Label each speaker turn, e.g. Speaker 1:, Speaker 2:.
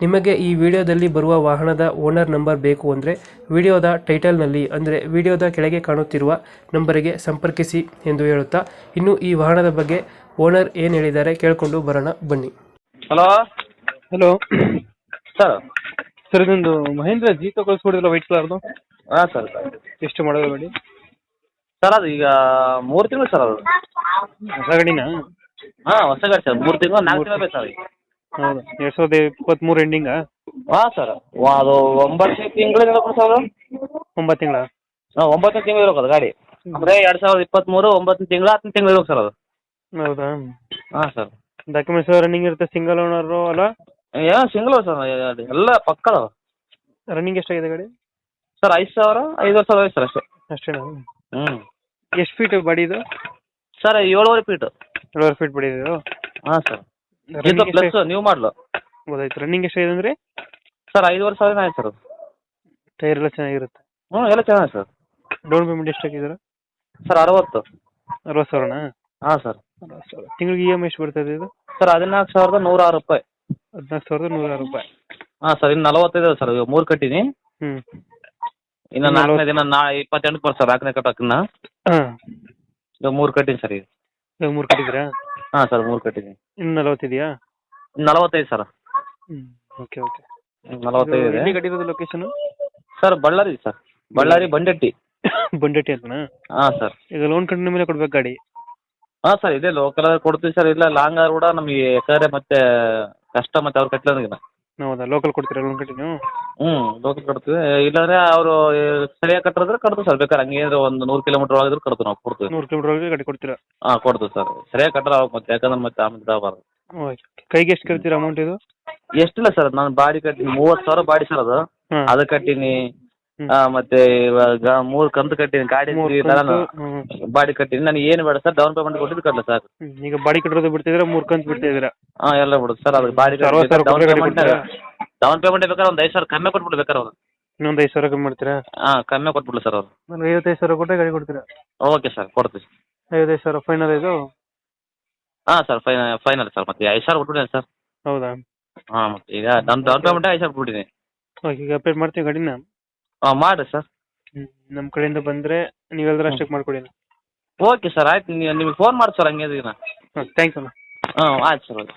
Speaker 1: ನಿಮಗೆ ಈ ವಿಡಿಯೋದಲ್ಲಿ ಬರುವ ವಾಹನದ ಓನರ್ ನಂಬರ್ ಬೇಕು ಅಂದರೆ ವಿಡಿಯೋದ ಟೈಟಲ್ನಲ್ಲಿ ಅಂದರೆ ವಿಡಿಯೋದ ಕೆಳಗೆ ಕಾಣುತ್ತಿರುವ ನಂಬರಿಗೆ ಸಂಪರ್ಕಿಸಿ ಎಂದು ಹೇಳುತ್ತಾ ಇನ್ನು ಈ ವಾಹನದ ಬಗ್ಗೆ ಓನರ್ ಏನು ಹೇಳಿದ್ದಾರೆ ಕೇಳಿಕೊಂಡು ಬರೋಣ ಬನ್ನಿ.
Speaker 2: ಹಲೋ?
Speaker 1: ಹಲೋ.
Speaker 2: ಸರ್.
Speaker 1: ಸರ್ ಇದೊಂದು ಮಹೇಂದ್ರ ಜೀ ಕಳಿಸ್ಕೊಡಿದ್ರಲ್ಲ ವೈಟ್ ಕಲರ್ದು?
Speaker 2: ಹಾಂ ಸರ್ ಸರ್.
Speaker 1: ಎಷ್ಟು ಮಾಡೋದು ಗಾಡಿ?
Speaker 2: ಸರ್ ಅದು ಈಗ ಮೂರು ತಿಂಗಳು ಸರ್ ಅದು.
Speaker 1: ಹೊಸ ಗಾಡಿನಾ?
Speaker 2: ಹಾಂ ಹೊಸ ಗಾಡಿ ಸರ್. ಮೂರು ತಿಂಗಳು ನಾಲ್ಕು ತಿಂಗಳು ಬೇಕು ಸರ್ ಈಗ
Speaker 1: ಹೌದು. ಎರಡು ಸಾವಿರದ ಇಪ್ಪತ್ತ್ಮೂರು ಎಂಡಿಂಗಾ
Speaker 2: ಹಾಂ ಸರ್ ಅದು ಒಂಬತ್ತು ತಿಂಗಳು ಇರಬೇಕು ಸರ್ ಅದು?
Speaker 1: ಒಂಬತ್ತು ತಿಂಗಳ?
Speaker 2: ಹಾಂ ತಿಂಗಳು ಇರ್ಬೇಕು ಅದು ಗಾಡಿ. ಅಂದರೆ ಎರಡು ಸಾವಿರದ ಇಪ್ಪತ್ತ್ಮೂರು ಒಂಬತ್ತು ತಿಂಗಳು ಹತ್ತನೇ ತಿಂಗಳು ಇರಬೇಕು ಸರ್ ಅದು.
Speaker 1: ಹೌದಾ?
Speaker 2: ಹಾಂ ಸರ್
Speaker 1: ಡಾಕ್ಯುಮೆಂಟ್ಸ್ ರನ್ನಿಂಗ್ ಇರುತ್ತೆ ಸಿಂಗಲ್ ಓನರು ಅಲ್ಲ
Speaker 2: ಯಾ ಸಿಂಗಲ್ ಸರ್ ಎಲ್ಲ ಪಕ್ಕದ
Speaker 1: ರನ್ನಿಂಗ್ ಎಷ್ಟಾಗಿದೆ ಗಾಡಿ?
Speaker 2: ಸರ್ ಐದು ಸಾವಿರ ಐದುವರೆ ಸಾವಿರ ಐತೆ ಸರ್ ಅಷ್ಟೇ.
Speaker 1: ಅಷ್ಟೇನಾ?
Speaker 2: ಹ್ಞೂ
Speaker 1: ಎಷ್ಟು ಫೀಟ್ ಬಾಡಿ ಇದು
Speaker 2: ಸರ್ ಏಳುವರೆ ಫೀಟ್
Speaker 1: ಏಳುವರೆ ಫೀಟ್ ಬಡಿದು ಇದು
Speaker 2: ಹಾಂ ಸರ್
Speaker 1: ರನ್ನಿಂಗ್
Speaker 2: ಪ್ಲಸ್ ನ್ಯೂ ಮಾಡಲು?
Speaker 1: ಗೊತ್ತಾಯ್ತು. ರನ್ನಿಂಗ್ ಎಷ್ಟಾಗಿದೆ ಅಂದರೆ
Speaker 2: ಸರ್ ಐದುವರೆ ಸಾವಿರ ಆಯ್ತು ಸರ್
Speaker 1: ಟೈರ್ ಎಲ್ಲ ಚೆನ್ನಾಗಿರುತ್ತೆ.
Speaker 2: ಹ್ಞೂ ಎಲ್ಲ ಚೆನ್ನಾಗಿದೆ ಸರ್.
Speaker 1: ಡೌನ್ ಪೇಮೆಂಟ್ ಎಷ್ಟು ಹಾಕಿದ್ದೀರಾ?
Speaker 2: ಸರ್ ಅರವತ್ತು.
Speaker 1: ಅರವತ್ತು ಸಾವಿರನಾ?
Speaker 2: ಹಾಂ ಸರ್.
Speaker 1: ಅರವತ್ತು ಸಾವಿರ. ತಿಂಗಳಿಗೆ ಇ ಎಂ ಐ ಎಷ್ಟು ಬರ್ತದೆ ಇದು?
Speaker 2: ಸರ್ ಹದಿನಾಲ್ಕು ಸಾವಿರದ ನೂರ ಆರು ರೂಪಾಯಿ.
Speaker 1: ಹದಿನಾಲ್ಕು ಸಾವಿರದ ನೂರ ರೂಪಾಯಿ.
Speaker 2: ಹಾಂ ಸರ್ ಇನ್ನು ನಲವತ್ತೈದು ಸರ್ ಇವಾಗ ಮೂರು ಕಟ್ಟಿನಿ
Speaker 1: ಹ್ಞೂ
Speaker 2: ಇನ್ನು ನಾಲ್ಕನೇ ದಿನ ನಾ ಇಪ್ಪತ್ತೆಂಟು ಬರ್ತದೆ ಸರ್ ನಾಲ್ಕನೇ ಕಟ್ಟೋಕಿನ್ನ.
Speaker 1: ಹಾಂ.
Speaker 2: ಇವಾಗ ಮೂರು ಕಟ್ಟಿನಿ ಸರ್ ಈಗ.
Speaker 1: ಇವಾಗ ಮೂರು ಕಟ್ಟಿದ್ದೀರಾ?
Speaker 2: ಹಾಂ ಸರ್ ಮೂರು ಕಟ್ಟಿದ್ದೀನಿ.
Speaker 1: ಇನ್ನು ನಲವತ್ತಿದೆಯಾ?
Speaker 2: ನಲವತ್ತೈದು ಸರ್.
Speaker 1: ಹ್ಞೂ ಓಕೆ ಓಕೆ
Speaker 2: ನಲವತ್ತೈದು ಇದೆ.
Speaker 1: ಎಲ್ಲಿ ಕಟ್ಟಿರೋದು location
Speaker 2: sir Ballari sir. Ballari Bandetti.
Speaker 1: Bandatti ಅಂತನಾ?
Speaker 2: ಹಾಂ ಸರ್.
Speaker 1: ಈಗ ಲೋನ್ ಕಂಟಿನ್ಯೂ ಮೇಲೆ ಕೊಡ್ಬೇಕು ಗಾಡಿ?
Speaker 2: ಹಾಂ ಸರ್ ಇದೆ ಲೋಕಲ್ ಕೊಡ್ತೀವಿ ಸರ್. ಇಲ್ಲ ಲಾಂಗ್ ಆರ್ ಕೂಡ ನಮಗೆ ಯಾಕಂದ್ರೆ ಮತ್ತೆ ಕಷ್ಟ ಮತ್ತೆ ಅವ್ರು ಕಟ್ಟಲಿಲ್ಲ
Speaker 1: ಹೌದಾ ಲೋಕಲ್ ಕೊಡ್ತೀರಾ ಲೋನ್ ಕಂಟಿನ್ಯೂ
Speaker 2: ಹ್ಞೂ ಲೋಕಲ್ ಕಟ್ತೀವಿ ಇಲ್ಲಾಂದ್ರೆ ಅವರು ಸರಿಯಾಗಿ ಕಟ್ಟಿದ್ರೆ ಕಟ್ತೀವಿ ಸರ್. ಬೇಕಾದ್ರೆ ಹಂಗೆ ಒಂದ್ ಒಂದು ನೂರು ಕಿಲೋಮೀಟರ್ ಒಳಗಿದ್ರೆ ಕಟ್ತೀವಿ ನಾವು ಕೊಡ್ತೀವಿ.
Speaker 1: ನೂರು ಕಿಲೋಮೀಟರ್ ಒಳಗೆ ಗಾಡಿ ಕೊಡ್ತೀರಾ?
Speaker 2: ಹಾಂ ಕೊಡ್ತೀವಿ ಸರ್. ಸರಿಯಾಗಿ ಕಟ್ಟಲ್ಲ ಅವಾಗ ಮತ್ತೆ ಯಾಕಂದ್ರೆ ಮತ್ತೆ ಆಮೇಲೆ ಇದಾಗಬಾರ್ದು
Speaker 1: ಓಕೆ ಕೈಗೆ ಎಷ್ಟು ಕಟ್ತೀರಾ ಅಮೌಂಟ್ ಇದು?
Speaker 2: ಎಷ್ಟಿಲ್ಲ ಸರ್. ನಾನು ಬಾಡಿ ಕಟ್ಟಿನಿ ಮೂವತ್ತು ಸಾವಿರ ಬಾಡಿ ಸರ್ ಅದು.
Speaker 1: ಹ್ಮ್.
Speaker 2: ಅದು ಕಟ್ಟಿನಿ. ಆ, ಮತ್ತೆ ಇವಾಗ ಮೂರ್ ಕಂತು ಕಟ್ಟಿನಿ ಗಾಡಿ
Speaker 1: ಮೂರು ಕಂತು, ಹ್ಮ್.
Speaker 2: ಬಾಡಿ ಕಟ್ಟಿನಿ ನನಗೆ ಏನು ಬೇಡ ಸರ್ ಡೌನ್ ಪೇಮೆಂಟ್ ಕೊಟ್ಟಿದ್ದು ಕಟ್ಟಲ ಸರ್
Speaker 1: ಹ್ಮ್. ಈಗ ಬಾಡಿ ಕಟ್ಟೋದು ಬಿಡ್ತಿದ್ರೆ ಮೂರ್ ಕಂತು ಬಿಡ್ತಿದ್ರೆ
Speaker 2: ಹಾ ಎಲ್ಲ ಬಿಡುದು ಸರ್ ಅದಕ್ಕೆ ಬಾಡಿ
Speaker 1: ಅರವತ್ತು ಸಾವಿರ
Speaker 2: ಡೌನ್
Speaker 1: ಗಾಡಿ
Speaker 2: ಪೇಮೆಂಟ್? ಡೌನ್ ಪೇಮೆಂಟ್ ಬೇಕಾದ್ರೆ ಒಂದ್ ಐದು ಸಾವಿರ ಕಮ್ಮಿ ಕೊಟ್ಬಿಡು ಬೇಕಾದ್ರೆ ಅವ್ರು.
Speaker 1: ಇನ್ನೊಂದ್ ಐದು ಸಾವಿರ ಕಮ್ಮಿ ಮಾಡ್ತೀರಾ?
Speaker 2: ಹಾ ಕಮ್ಮಿ ಕೊಟ್ಬಿಡ್ಲಿ ಸರ್ ಅವ್ರು.
Speaker 1: ನಾನು ಐವತ್ತೈದು ಸಾವಿರ ಕೊಟ್ಟರೆ ಗಾಡಿ ಕೊಡ್ತೀರಾ?
Speaker 2: ಓಕೆ ಸರ್ ಕೊಡ್ತೀವಿ
Speaker 1: ಐವತ್ತೈದು ಸಾವಿರ ಫೈನಲ್ ಇದು?
Speaker 2: ಹಾ ಸರ್ ಫೈನಲ್ ಫೈನಲ್ ಸರ್ ಮತ್ತೆ ಐದು ಸಾವಿರ ಕೊಟ್ಬಿಡಿ ಸರ್.
Speaker 1: ಹೌದಾ?
Speaker 2: ಹಾ ಮತ್ತೆ ಈಗ ಡೌನ್ ಡೌನ್ ಪೇಮೆಂಟ್ ಐದು ಸಾವಿರ ಕೊಟ್ಬಿಡಿ
Speaker 1: ಓಕೆ ಈಗ ಅಪ್ಡೇಟ್ ಮಾಡ್ತೀವಿ ಗಾಡಿನ.
Speaker 2: ಹಾಂ ಮಾಡಿ ಸರ್.
Speaker 1: ಹ್ಞೂ ನಮ್ಮ ಕಡೆಯಿಂದ ಬಂದರೆ ನೀವೆಲ್ಲರೂ ಅಷ್ಟಕ್ಕೆ ಮಾಡ್ಕೊಡಿ
Speaker 2: ಓಕೆ ಸರ್ ಆಯ್ತು. ನಿಮಗೆ ಫೋನ್ ಮಾಡಿ ಸರ್ ಹಂಗೆ ಇದೀನ
Speaker 1: ಹಾಂ ಥ್ಯಾಂಕ್ಸ್ ಅಣ್ಣ.
Speaker 2: ಹಾಂ ಆಯ್ತು ಸರ್ ಓಕೆ